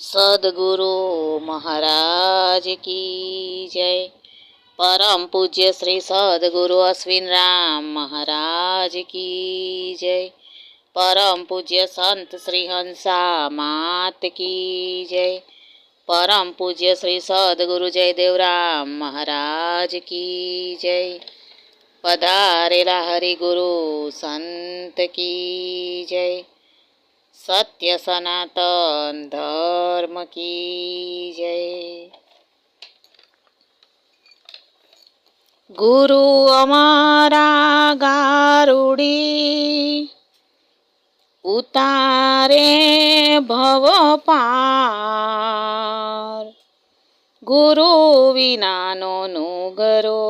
સદગુરુ મહારાજ કી જય પરમ પૂજ્ય શ્રી સદગુરુ અશ્વિન રામ મહારાજ કી જય પરમ પૂજ્ય સંત શ્રી હંસા માત કી જય પરમ પૂજ્ય શ્રી સદગુરુ જયદેવરામ મહારાજ કી જય પધારેલા હરિગુરુ સંત કી જય સત્ય સનાતન ધર્મ કી જય. ગુરુ અમારા ગારુડી, ઉતારે ભવ પાર. ગુરુ વિનાનો નુગરો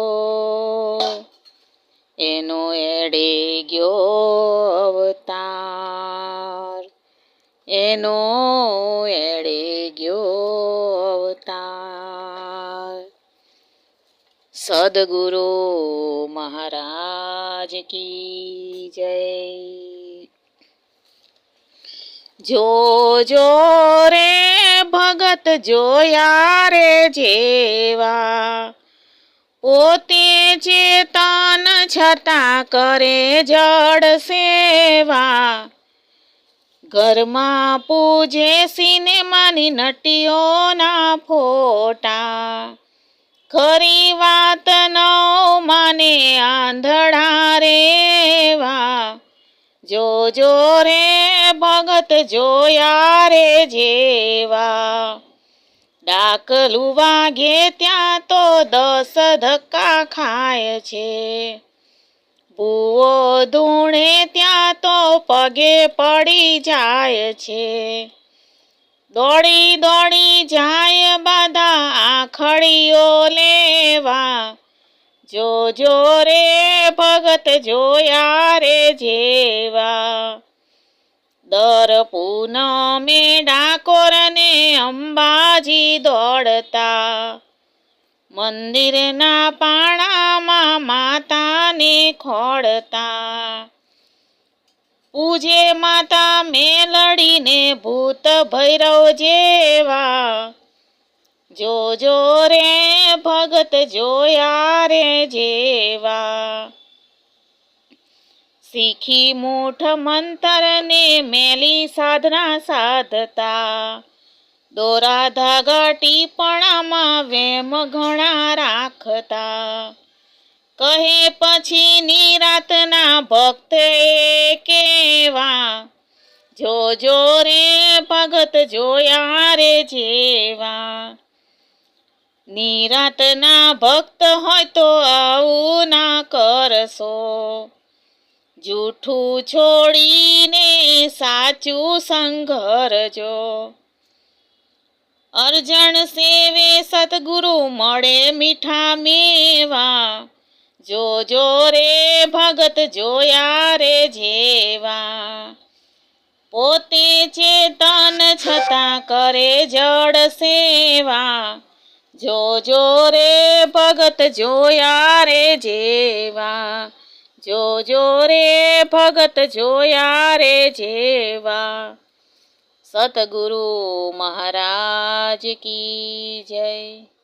એનો એડે ગયો અવતાર. એનો એડે ગયો અવતાર. સદગુરુ મહારાજ કી જય. જો જો રે ભગત જોયા રે જેવા, પોતે ચેતન છતાં કરે જડ સેવા. ઘરમાં પૂજે સિનેમાની નટીઓના ફોટા. ખરી વાત ન માને આંધળા રેવા. જો જો રે ભગત જોયા રે જેવા. ડાકલું વાગે ત્યાં તો દસ ધક્કા ખાય છે. ભૂવો ધૂણે ત્યાં તો પગે પડી જાય છે. દોડી દોડી જાય બધા આખડીઓ લેવા. જો જો રે ભગત જોયા રે જેવા. દર પૂનમે ડાકોરને અંબાજી દોડતા. મંદિરના પાણામાં માતાને ખોડતા પૂજે માતા મેલડીને ભૂત ભૈરવ જેવા. જો જો રે ભગત જોયા રે જેવા. શીખી મૂઠ મંતરને મેલી સાધના સાધતા. દોરા ધાગા ટીપણામાં વેમ ઘણા રાખતા. કહે પછી નિરાતના ભક્ત કેવા? જો જો રે ભગત જોયા રે જેવા. નિરાતના ભક્ત હોય તો આવું ના કરશો. જૂઠું છોડીને સાચું સંઘરજો અર્જણ સેવે સતગુરુ મળે મીઠા મેવા. જો જો રે ભગત જોયા રે જેવા. પોતે ચેતન છતાં કરે જડ સેવા. જો જો રે ભગત જોયા રે જેવા. જો જો રે ભગત જોયા રે જેવા. સતગુરુ મહારાજ કી જય.